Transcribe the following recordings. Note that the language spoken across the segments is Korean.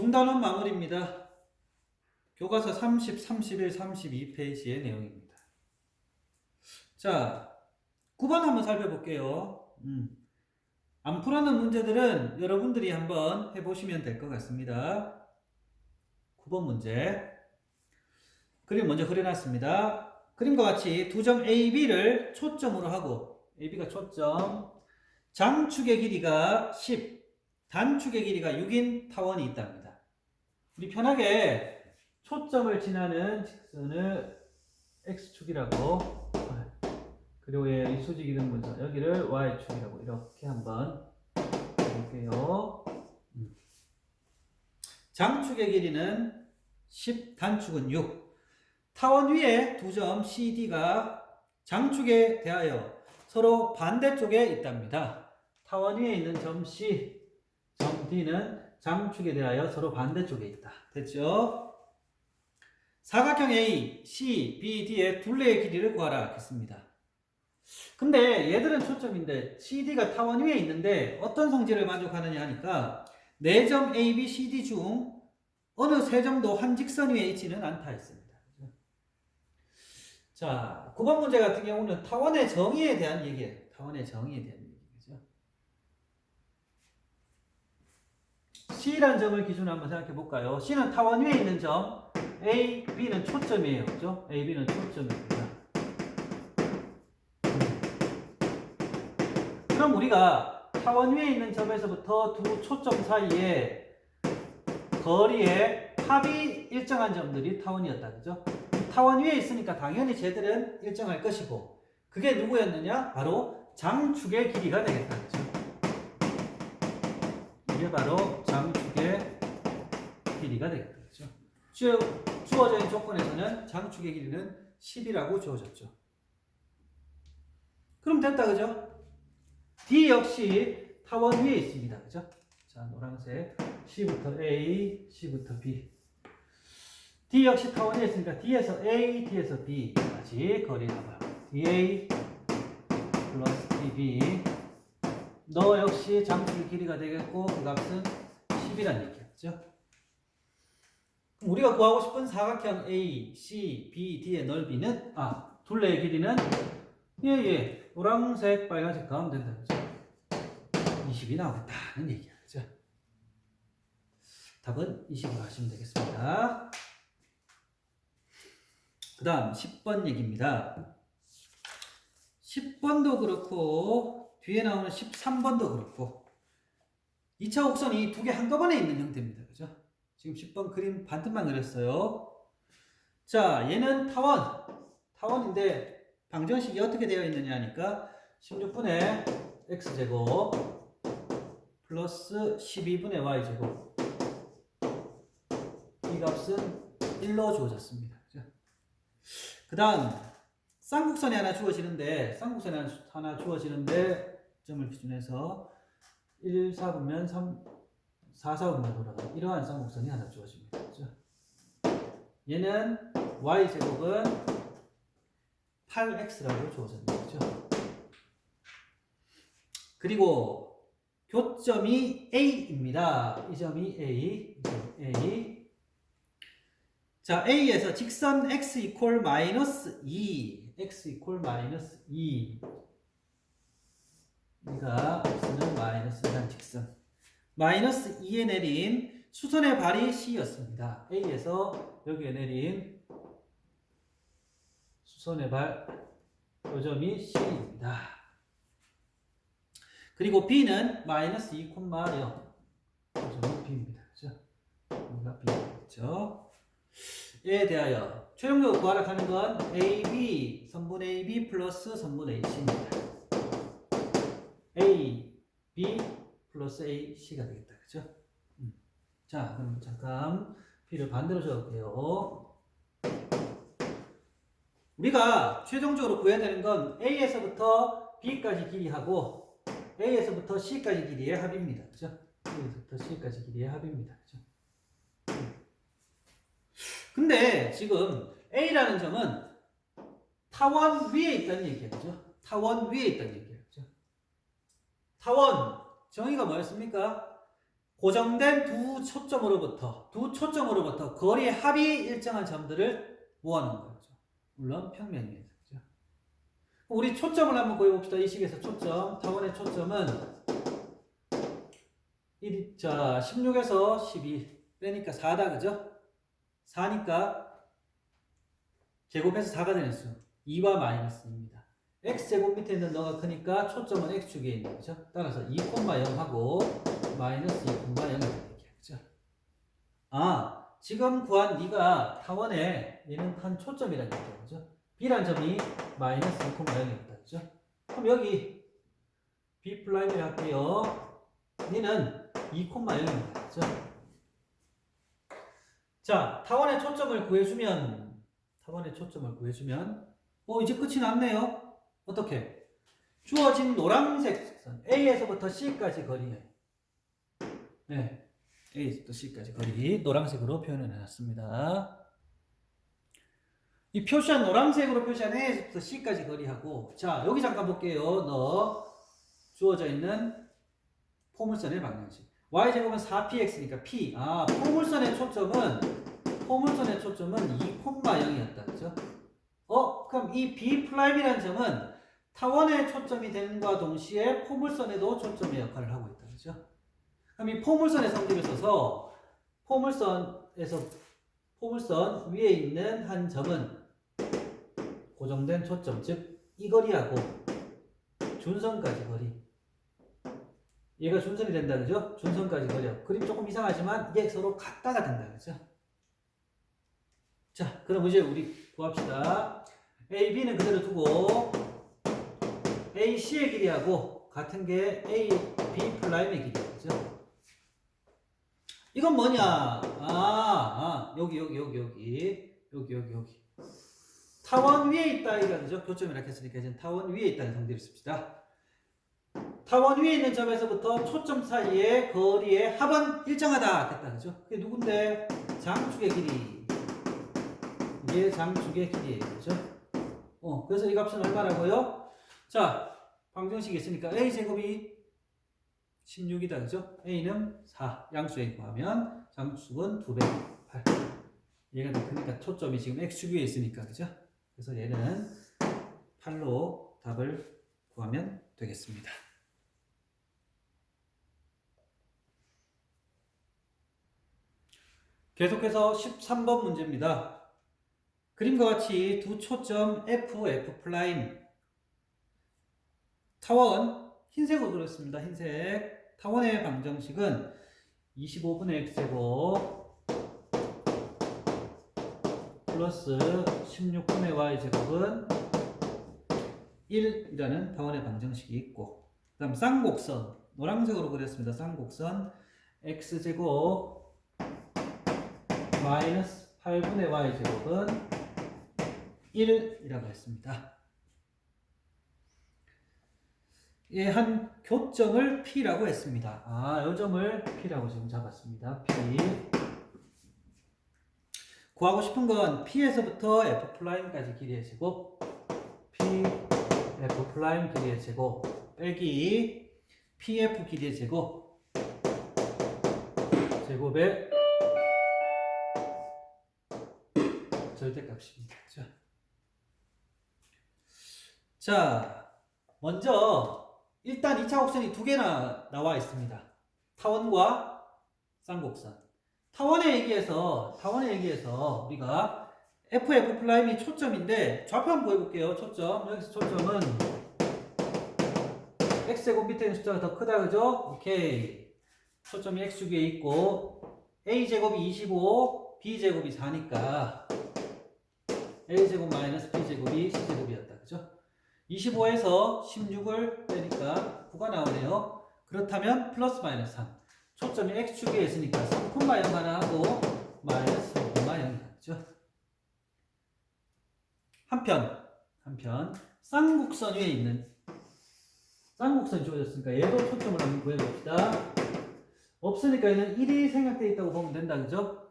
중단원 마무리입니다. 교과서 30, 31, 32페이지의 내용입니다. 자, 9번 한번 살펴볼게요. 음. 안 풀어놓은 문제들은 여러분들이 한번 해보시면 될 것 같습니다. 9번 문제. 그림 먼저 그려놨습니다. 그림과 같이 두 점 A, B를 초점으로 하고 AB가 초점, 장축의 길이가 10, 단축의 길이가 6인 타원이 있답니다. 우리 편하게 초점을 지나는 직선을 X축이라고 그리고 이 수직 이등 분선 여기를 Y축이라고 이렇게 한번 볼게요. 음. 장축의 길이는 10, 단축은 6. 타원 위에 두 점 CD가 장축에 대하여 서로 반대쪽에 있답니다. 타원 위에 있는 점 C, 점 D는 장축에 대하여 서로 반대쪽에 있다. 됐죠? 사각형 A, C, B, D의 둘레의 길이를 구하라 했습니다. 근데 얘들은 초점인데 CD가 타원 위에 있는데 어떤 성질을 만족하느냐 하니까 4점 A, B, C, D 중 어느 세 점도 한 직선 위에 있지는 않다 했습니다. 자, 9번 문제 같은 경우는 타원의 정의에 대한 얘기예요. 타원의 정의에 대한 얘기죠. C라는 점을 기준으로 한번 생각해 볼까요? C는 타원 위에 있는 점, A, B는 초점이에요. 그죠? A, B는 초점입니다. 그럼 우리가 타원 위에 있는 점에서부터 두 초점 사이에 거리의 합이 일정한 점들이 타원이었다. 그죠? 타원 위에 있으니까 당연히 쟤들은 일정할 것이고 그게 누구였느냐? 바로 장축의 길이가 되겠다. 그죠? 이게 바로 장축의 길이가? 주, 주어져 있는 조건에서는 장축의 길이는 10이라고 주어졌죠. 그럼 됐다. 그죠? D 역시 타원 위에 있습니다. 그죠? 자, 노란색 C부터 A, C부터 B. D 역시 타원 위에 있으니까 D에서 A, D에서 B까지 거리 나봐. DA 플러스 DB. 너 역시 장축의 길이가 되겠고 그 값은 10이란 얘기였죠. 우리가 구하고 싶은 사각형 A, C, B, D의 넓이는 아 둘레의 길이는 예예 노란색 빨간색 가면 된다 그죠? 20이 나오겠다는 얘기야 그죠? 답은 20으로 하시면 되겠습니다. 그 다음 10번 얘기입니다. 10번도 그렇고 뒤에 나오는 13번도 그렇고 2차 곡선이 두 개 한꺼번에 있는 형태입니다. 그죠? 지금 10번 그림 반틈만 그렸어요. 자, 얘는 타원. 타원인데 방정식이 어떻게 되어 있느냐 하니까 16분의 x제곱 플러스 12분의 y제곱 이 값은 1로 주어졌습니다. 그 다음 쌍곡선이 하나 주어지는데 쌍곡선이 하나 주어지는데 점을 기준해서 1, 4분면 3, 4, 4분면 돌아가 이러한 쌍곡선이 하나 주어집니다. 그죠? 얘는 y제곱은 8x라고 주어졌네요. 그죠? 그리고 교점이 A입니다. 이 점이 A, A. 자, A에서 직선 x 이퀄 마이너스 2, x 이퀄 마이너스 2. 우리가 x는 마이너스란 직선. 마이너스 2에 내린 수선의 발이 C였습니다. A에서 여기에 내린 수선의 발 요점이 C입니다. 그리고 B는 마이너스 2,0 요점이 B입니다. 그죠? 여기가 B겠죠? 에 대하여 최종적으로 구하라 하는 건 AB, 선분 AB 플러스 선분 AC입니다. A, B 플러스 AC가 되겠다. 그죠? 음. 자, 그럼 잠깐 B를 반대로 적을게요. 우리가 최종적으로 구해야 되는 건 A에서부터 B까지 길이하고 A에서부터 C까지 길이의 합입니다. 그죠? A에서부터 C까지 길이의 합입니다. 그죠? 근데 지금 A라는 점은 타원 위에 있다는 얘기죠. 타원 위에 있다는 얘기죠. 타원 정의가 뭐였습니까? 고정된 두 초점으로부터 두 초점으로부터 거리의 합이 일정한 점들을 모아놓은 거죠. 물론 평면이에요. 그죠? 우리 초점을 한번 구해봅시다. 이 식에서 초점, 타원의 초점은 1, 자, 16에서 12 빼니까 4다, 그죠? 4니까 제곱해서 4가 되는 수 2와 마이너스 2입니다. X제곱 밑에 있는 너가 크니까 초점은 x축에 있는 거죠. 따라서 2,0하고 마이너스 2,0이 되겠죠. 아, 지금 구한 네가 타원에 얘는 한 초점이라는 얘기죠. 그죠? b란 점이 마이너스 2,0이었다. 그죠? 그럼 여기 b 플라임을 할게요. 얘는 2,0입니다. 그죠? 자, 타원의 초점을 구해주면 타원의 초점을 구해주면 어 이제 끝이 났네요. 어떻게? 주어진 노란색 선 A에서부터 C까지 거리에 네, A에서부터 C까지 거리 노란색으로 표현해 놨습니다. 이 표시한 노란색으로 표시한 A에서부터 C까지 거리하고 자 여기 잠깐 볼게요. 너 주어져 있는 포물선의 방향식 y제곱은 4px니까 p 아 포물선의 초점은 포물선의 초점은 2,0이었다 그죠? 어 그럼 이 b 프라임이라는 점은 타원의 초점이 되는과 동시에 포물선에도 초점의 역할을 하고 있다 그죠? 그럼 이 포물선의 성질을 써서 포물선에서 포물선 위에 있는 한 점은 고정된 초점 즉 이 거리하고 준선까지 거리 얘가 준선이 된다 그죠? 준선까지 거리하고 그림 조금 이상하지만 이게 서로 같다가 된다 그죠? 자 그럼 이제 우리 구합시다 A, B는 그대로 두고 A, C의 길이하고 같은 게 A, B 플라임의 길이야 그죠? 이건 뭐냐 아, 아 여기 여기 여기 여기 여기 여기 여기 타원 위에 있다 이거 그죠? 교점이라 했으니까 이제 타원 위에 있다는 성질을 씁시다 타원 위에 있는 점에서부터 초점 사이의 거리의 합은 일정하다 됐다 그죠? 그게 누군데? 장축의 길이 이게 장축의 길이에요 그죠? 어 그래서 이 값은 얼마라고요? 자 방정식이 있으니까 a제곱이 16이다 그죠? a는 4 양수에 구하면 장축은 2배 8 얘가 더 크니까 초점이 지금 x축 위에 있으니까 그죠? 그래서 얘는 8로 답을 구하면 되겠습니다. 계속해서 13번 문제입니다. 그림과 같이 두 초점 F, F 플라임 타원 흰색으로 그렸습니다. 흰색 타원의 방정식은 25분의 x제곱 플러스 16분의 y제곱은 1이라는 타원의 방정식이 있고 그 다음 쌍곡선 노란색으로 그렸습니다. 쌍곡선 x제곱 마이너스 8분의 y제곱은 1이라고 했습니다. 예, 한 교점을 P라고 했습니다. 아, 요 점을 P라고 지금 잡았습니다. P. 구하고 싶은 건 P에서부터 F 플라임까지 길이의 제곱, P, F 길이의 제곱, 빼기 PF 길이의 제곱, 제곱의 절대값입니다. 자, 자, 먼저 일단 2차 곡선이 두 개나 나와 있습니다. 타원과 쌍곡선. 타원에 얘기해서 타원에 얘기해서 우리가 FF 플라임이 초점인데 좌표 한번 보여볼게요. 초점 여기서 초점은 x제곱 밑에 있는 숫자가 더 크다 그죠? 오케이. 초점이 x축 위에 있고 a제곱이 25, b제곱이 4니까 a제곱 마이너스 b제곱이 c제곱이었다 그죠? 25에서 16을 빼니까 9가 나오네요. 그렇다면 플러스 마이너스 3. 초점이 x축에 있으니까 3, 0 하나 하고 마이너스 0,0이죠. 한편 한편 쌍곡선 위에 있는 쌍곡선이 주어졌으니까 얘도 초점을 한번 구해봅시다. 없으니까 얘는 1이 생략되어 있다고 보면 된다. 그죠?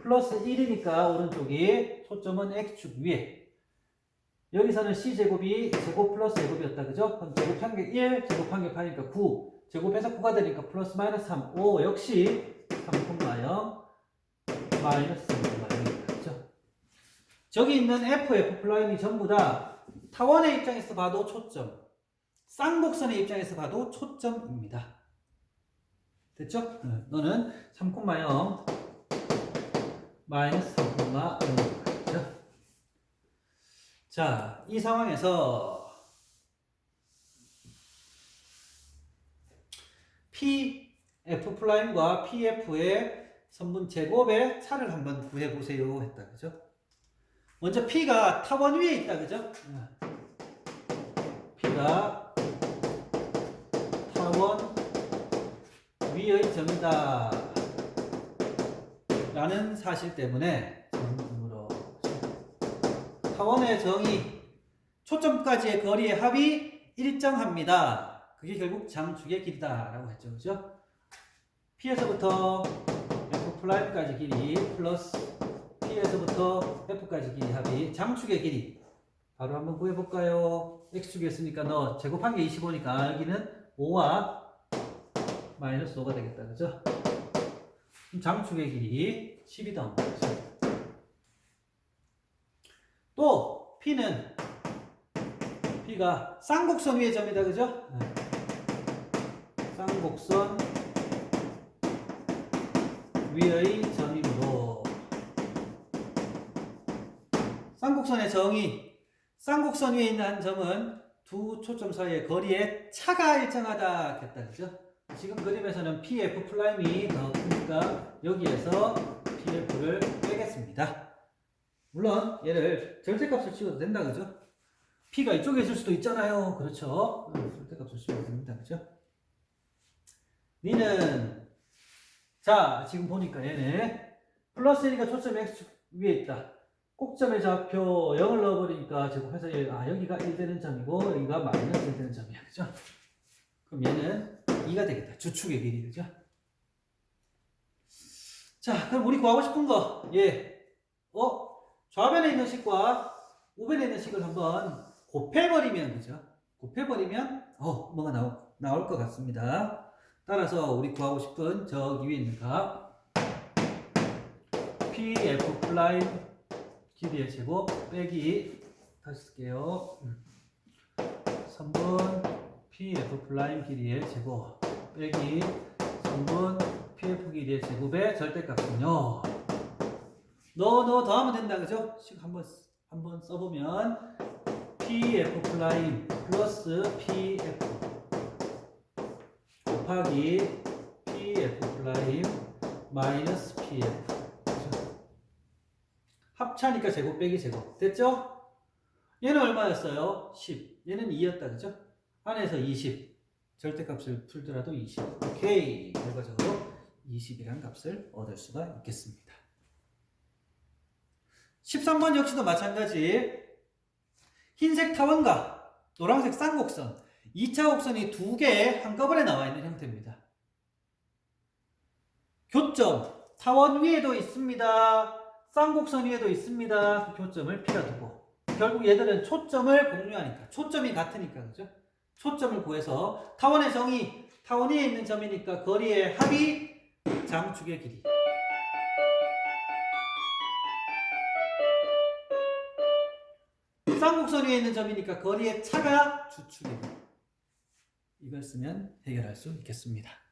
플러스 1이니까 오른쪽이 초점은 x축 위에 여기서는 c제곱이 제곱 플러스 제곱이었다. 그죠? 그럼 제곱한 게 1, 제곱한 게 8이니까 9. 제곱해서 9가 되니까 플러스 마이너스 3, 5 역시 3,0 마이너스 3,0입니다. 그죠? 저기 있는 F, F 플라임이 전부 다 타원의 입장에서 봐도 초점, 쌍곡선의 입장에서 봐도 초점입니다. 됐죠? 네, 너는 3,0 마이너스 3,0입니다. 자, 이 상황에서 PF 프라임과 PF의 선분 제곱의 차를 한번 구해 보세요 했다. 그죠? 먼저 P가 타원 위에 있다. 그죠? P가 타원 위의 점이다. 라는 사실 때문에 타원의 정의 초점까지의 거리의 합이 일정합니다. 그게 결국 장축의 길이다라고 했죠. 그죠? P에서부터 F 플라임까지 길이 플러스 P에서부터 F까지 길이 합이 장축의 길이 바로 한번 구해볼까요? X축이 있으니까 너 제곱한 게 25니까 여기는 5와 마이너스 5가 되겠다. 그죠? 장축의 길이 10이다. 또 P는 P가 쌍곡선 위의 점이다. 그죠? 네. 쌍곡선 위의 점이므로 쌍곡선의 정의 쌍곡선 위에 있는 한 점은 두 초점 사이의 거리의 차가 일정하다 했다 그죠? 지금 그림에서는 PF 플라임이 더 크니까 여기에서 PF를 빼겠습니다. 물론 얘를 절대값을 치워도 된다 그죠? P가 이쪽에 있을 수도 있잖아요. 그렇죠? 절대값을 치워도 됩니다. 그죠? 니는 자 지금 보니까 얘네 플러스 1이니까 초점 x 위에 있다 꼭점의 좌표 0을 넣어버리니까 제곱해서 얘- 아 여기가 1 되는 점이고 여기가 마이너스 1 되는 점이야 그죠? 그럼 얘는 2가 되겠다 주축의 길이 그죠? 자 그럼 우리 구하고 싶은 거 예. 어? 좌변에 있는 식과 우변에 있는 식을 한번 곱해버리면 그죠? 곱해버리면 어 뭐가 나올, 나올 것 같습니다. 따라서 우리 구하고 싶은 저기 위에 있는 값 PF 플라임 길이의 제곱 빼기 다시 쓸게요. 3분 PF 플라임 길이의 제곱 빼기 3분 PF 길이의 제곱의 절대값은요 너, 너 더하면 된다 그죠? 식 한번 한번 써보면 PF 플라임 플러스 PF 곱하기 PF 플라임 마이너스 PF 그죠? 합차니까 제곱 빼기 제곱 됐죠? 얘는 얼마였어요? 10 얘는 2였다 그죠? 안에서 20 절대값을 풀더라도 20 오케이 결과적으로 20이라는 값을 얻을 수가 있겠습니다 13번 역시도 마찬가지 흰색 타원과 노란색 쌍곡선 2차 곡선이 두 개 한꺼번에 나와 있는 형태입니다. 교점, 타원 위에도 있습니다. 쌍곡선 위에도 있습니다. 그 교점을 P라 두고 결국 얘들은 초점을 공유하니까 초점이 같으니까 그죠? 초점을 구해서 타원의 정의 타원 위에 있는 점이니까 거리의 합이 장축의 길이 쌍곡선 위에 있는 점이니까 거리의 차가 길이 이걸 쓰면 해결할 수 있겠습니다.